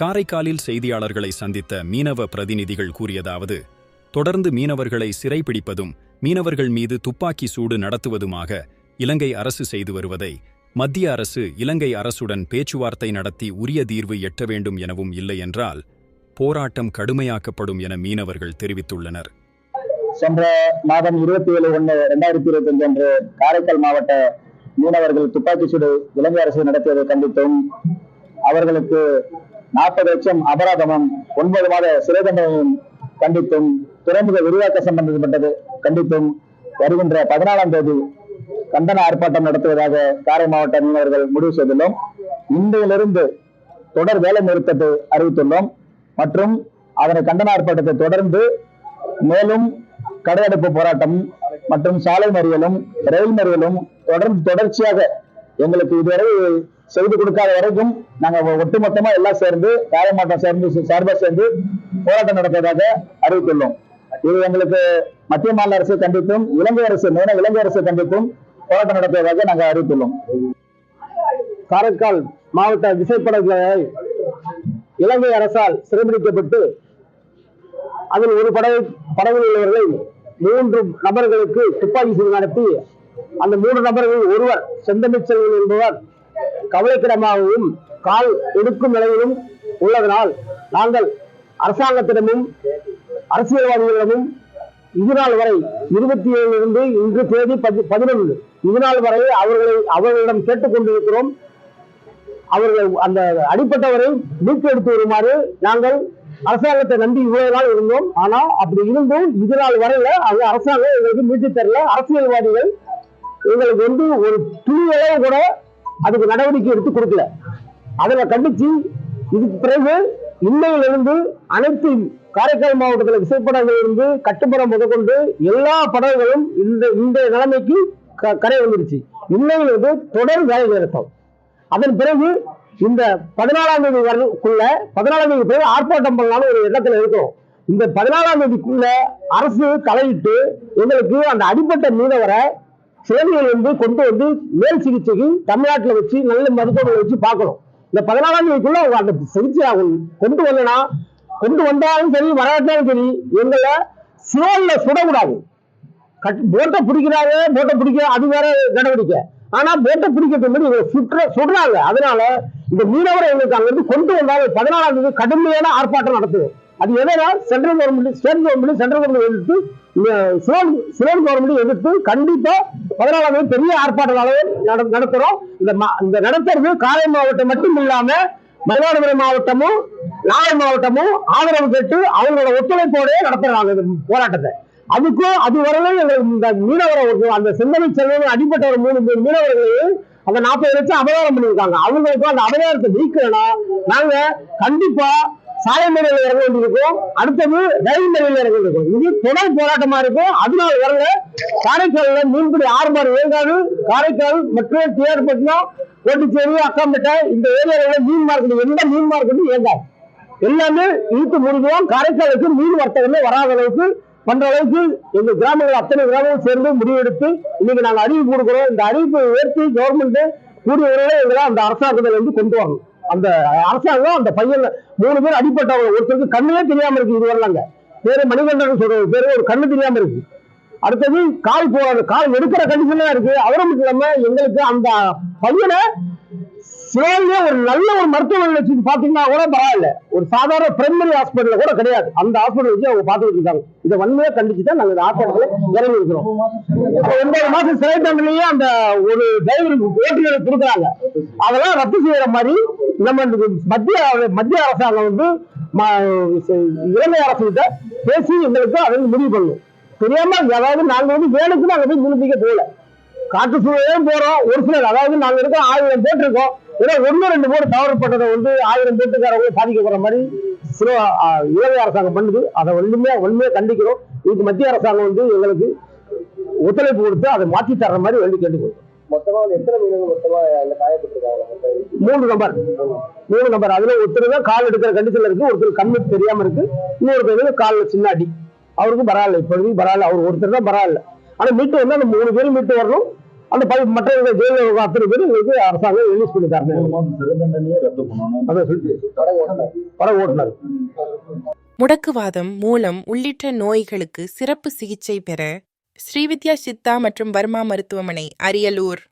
காரைக்காலில் செய்தியாளர்களை சந்தித்த மீனவ பிரதிநிதிகள் கூறியதாவது தொடர்ந்து மீனவர்களை சிறைப்பிடிப்பதும் மீனவர்கள் மீது துப்பாக்கி சூடு நடத்துவதுமாக இலங்கை அரசு செய்து வருவதை மத்திய அரசு இலங்கை அரசுடன் பேச்சுவார்த்தை நடத்தி உரிய தீர்வு எட்ட வேண்டும் எனவும் இல்லையென்றால் போராட்டம் கடுமையாக்கப்படும் என மீனவர்கள் தெரிவித்துள்ளனர். சென்ற மாதம் இருபத்தி ஏழு ஒன்று இரண்டாயிரத்தி இருபத்தி அஞ்சு அன்று காரைக்கால் மாவட்ட மீனவர்கள் துப்பாக்கி சூடு இலங்கை அரசு நடத்தியதை கண்டித்தும் அவர்களுக்கு நாற்பது லட்சம் அபராதமும் ஒன்பது மாத சிறை தண்டனையும் கண்டித்தும் துறைமுக விரிவாக்க சம்பந்தப்பட்டது கண்டித்தும் வருகின்ற பதினாலாம் தேதி கண்டன ஆர்ப்பாட்டம் நடத்துவதாக காரை மாவட்ட மீனவர்கள் முடிவு செய்துள்ளோம். இன்றையிலிருந்து தொடர் வேலை நிறுத்தத்தை அறிவித்துள்ளோம். மற்றும் அதனை கண்டன ஆர்ப்பாட்டத்தை தொடர்ந்து மேலும் கடையடைப்பு போராட்டம் மற்றும் சாலை மறியலும் ரயில் மறியலும் தொடர்ந்து தொடர்ச்சியாக எங்களுக்கு இதுவரை செய்து கொடுக்காத வரைக்கும் நாங்க ஒட்டுமொத்தமா எல்லாம் சேர்ந்து காயமாட்டம் சேர்ந்து சார்பாக சேர்ந்து போராட்டம் நடத்துவதாக அறிவித்துள்ளோம். இது எங்களுக்கு மத்திய மாநில அரசை கண்டித்தும் இலங்கை அரசு மெயினா இலங்கை அரசை கண்டித்தும் போராட்டம் நடத்துவதாக நாங்கள் அறிவித்துள்ளோம். காரைக்கால் மாவட்ட விசைப்படகுகளை இலங்கை அரசால் சிறைபிடிக்கப்பட்டு அதில் ஒரு படகு படகில் உள்ளவர்களை மூன்று நபர்களுக்கு துப்பாக்கி சூடு நடத்தி அந்த மூன்று நபர்களில் ஒருவர் செந்தமிழ் என்பவர் கவலைக்கிடமாகவும் கால் எடுக்கும் நிலையிலும் உள்ளதனால் நாங்கள் அரசாங்கத்திடமும் அரசியல்வாதிகளிடமும் இது நாள் வரை இருபத்தி ஏழிலிருந்து இன்று தேதி பதி- பதினொன்று. இது நாள் வரை அவர்களை அவர்களிடம் கேட்டுக்கொண்டிருக்கிறோம். அவர்கள் அந்த அடிப்பட்டவரை மீட்டெடுத்து வருமாறு நாங்கள் அரசாங்கத்தை நம்பி இவ்வளவு நாள் இருந்தோம். ஆனா அப்படி இருந்தும் இது நாள் வரையில அது அரசாங்கம் எங்களுக்கு மீட்டு தரல. அரசியல்வாதிகள் எங்களுக்கு வந்து ஒரு துணி அளவு கூட அதுக்கு நடவடிக்கை எடுத்து கொடுக்கல. அதனை கண்டிச்சு இதுக்கு பிறகு இன்னையிலிருந்து அனைத்து காரைக்கால் மாவட்டத்தில் விசைப்படங்கள் இருந்து கட்டுப்படம் முதற்கொண்டு எல்லா படகுகளும் இந்த இந்த நிலைமைக்கு க- கரை வந்துருச்சு. இன்னையிலிருந்து தொடர் வேலை நிறுத்தம். அதன் பிறகு இந்த பதினாலாம் தேதி வரக்குள்ள பதினாலாம் தேதி பிறகு ஆர்ப்பாட்டம் பண்ணலாம்னு ஒரு இடத்துல இருக்கிறோம் இந்த பதினாலாம் தேதிக்குள்ள அரசு தலையிட்டு எங்களுக்கு அந்த அடிப்பட்ட மீனவரை சிலந்திகள் வந்து கொண்டு வந்து மேல் சிகிச்சைக்கு தமிழ்நாட்டில் வச்சு நல்ல மருத்துவமனை வச்சு பார்க்கணும். இந்த பதினாலாம் தேதிக்குள்ள அவங்க அந்த சிகிச்சை ஆகணும் கொண்டு வரலனா கொண்டு வந்தாலும் சரி வராட்டாலும் சரி எங்களை சிவல்ல சுடக்கூடாது. கட் போட்டை பிடிக்கிறாங்க போட்டை பிடிக்க அது வேற நடவடிக்கை. ஆனா போட்டை பிடிக்கிறது மாதிரி இவங்க சுற்ற சுடுறாங்க. அதனால இந்த மீனவரை எங்களுக்கு அங்கிருந்து கொண்டு வந்தாலும் பதினாலாம் தேதி கடுமையான ஆர்ப்பாட்டம் நடத்துவோம். அது எதனா central government state government central government எதிர்த்து சிவன் சிவன் கவர்மெண்ட் எதிர்த்து கண்டிப்பா பதினாலாம் தேதி பெரிய ஆர்ப்பாட்டம் அளவு நட- நடத்துறோம். இந்த மா- இந்த நடத்துறது காரை மாவட்டம் மட்டும் இல்லாம மயிலாடுதுறை மாவட்டமும் நாகை மாவட்டமும் ஆதரவு கேட்டு அவங்களோட ஒத்துழைப்போடே நடத்துறாங்க இந்த போராட்டத்தை. அதுக்கும் அது வரலும் எங்களுக்கு இந்த மீனவர்கள் அந்த சிந்தனை செல்வன் அடிப்பட்ட ஒரு மூணு பேர் மீனவர்களையும் அந்த நாற்பது லட்சம் அபகாரம் பண்ணியிருக்காங்க. அவங்களுக்கும் அந்த அபகாரத்தை நீக்கலனா நாங்க கண்டிப்பா சாலை மறியல் இறங்க வேண்டியிருக்கும் அடுத்தது ரயில் மறியல் இறங்க வேண்டியிருக்கும் இது தொடர் போராட்டமா இருக்கும். அதனால வரல. காரைக்கால்ல மீன்பிடி ஆறுபாடு இயங்காது. காரைக்கால் மற்றும் டிஆர்பட்டினம் கோட்டுச்சேரி அக்காம்பேட்டை இந்த ஏரியாவில் மீன் மார்க்கெட் எந்த மீன் மார்க்கெட்டும் இயங்காது. எல்லாமே இழுத்து முடிஞ்சோம் காரைக்காலுக்கு மீன் வர்த்தகமே வராத அளவுக்கு பண்ற அளவுக்கு எங்க கிராமங்கள் அத்தனை கிராமங்களும் சேர்ந்து முடிவெடுத்து இன்னைக்கு நாங்க அறிவிப்பு கொடுக்குறோம். இந்த அறிவிப்பை உயர்த்தி கவர்மெண்ட் கூடிய விரைவில் எங்களை அந்த அரசாங்கத்தில் வந்து கொண்டு வரணும். அந்த அரசாங்கம் அந்த பையன் மூணு பேர் அடிப்பட்டவங்க ஒருத்தருக்கு கண்ணுவே தெரியாம இருக்கு இது வரலாங்க. பேரு மணிகண்டன் சொல்ற பேரு ஒரு கண்ணு தெரியாம இருக்கு. அடுத்தது கால் போறாரு கால் எடுக்கிற கண்டிஷன்லாம் இருக்கு. அவரும் இல்லாம எங்களுக்கு அந்த பையனை சிவகங்கை ஒரு நல்ல ஒரு மருத்துவமனை வச்சு பாத்தீங்கன்னா கூட பரவாயில்ல. ஒரு சாதாரண பிரைமரி ஹாஸ்பிட்டல் கூட கிடையாது. அந்த ஹாஸ்பிட்டல் வச்சு அவங்க பாத்துக்கிட்டு இருக்காங்க. இதை வன்மையா கண்டிச்சு தான் நாங்க இந்த இறங்கி இருக்கிறோம் ஒன்பது மாசம் சிறை தண்டனையே அந்த ஒரு டிரைவருக்கு ஓட்டுநருக்கு கொடுக்குறாங்க. அதெல்லாம் ரத்து செய்யற மாதிரி நம்ம மத்திய மத்திய அரசாங்கம் வந்து ம- இலங்கை அரசு கிட்ட பேசி எங்களுக்கு அதை வந்து முடிவு பண்ணணும். தெரியாம அதாவது நாங்க வந்து வேலைக்கு நாங்க போய் விண்ணப்பிக்க போகல. காட்டு சூழலையும் போறோம். ஒரு சிலர் அதாவது நாங்க இருக்க ஆயிரம் போட்டு இருக்கோம். ஏதோ ஒண்ணு ரெண்டு போட்டு தவறுப்பட்டதை வந்து ஆயிரம் போட்டுக்காரங்க பாதிக்கப்படுற மாதிரி சில இலங்கை அரசாங்கம் பண்ணுது. அதை ஒண்ணுமே ஒண்ணுமே கண்டிக்கிறோம். இதுக்கு மத்திய அரசாங்கம் வந்து எங்களுக்கு ஒத்துழைப்பு கொடுத்து அதை மாற்றி தர்ற மாதிரி வேண்டி கேட்டுக்கணும் மொத்தமா வந்து எத்தனை மீனவங்க மொத்தமா அதுல காயப்பட்டிருக்காங்க? மூணு நம்பர். மூணு நம்பர். அதுல ஒருத்தர் தான் கால் எடுக்கிற கண்டிஷன்ல இருக்கு. ஒருத்தர் கண்ணு தெரியாம இருக்கு. இன்னொரு பேருக்கு கால்ல சின்ன அடி. அவருக்கும் பரவாயில்ல. இப்போதைக்கு பரவாயில்ல. அவர் ஒருத்தர் தான் பரவாயில்ல. ஆனா மீட்டு வந்து அந்த மூணு பேரும் மீட்டு வரணும். அந்த பல மற்றவர்கள் ஜெயிலில் இருக்க அத்தனை பேர் எங்களுக்கு அரசாங்கம் ரிலீஸ் பண்ணி தரணும் அதை சொல்லிட்டு படகு ஓட்டுநர் முடக்குவாதம் மூலம் உள்ளிட்ட நோய்களுக்கு சிறப்பு சிகிச்சை பெற ஸ்ரீவித்யா சித்தா மற்றும் வர்மா மருத்துவமனை அரியலூர்.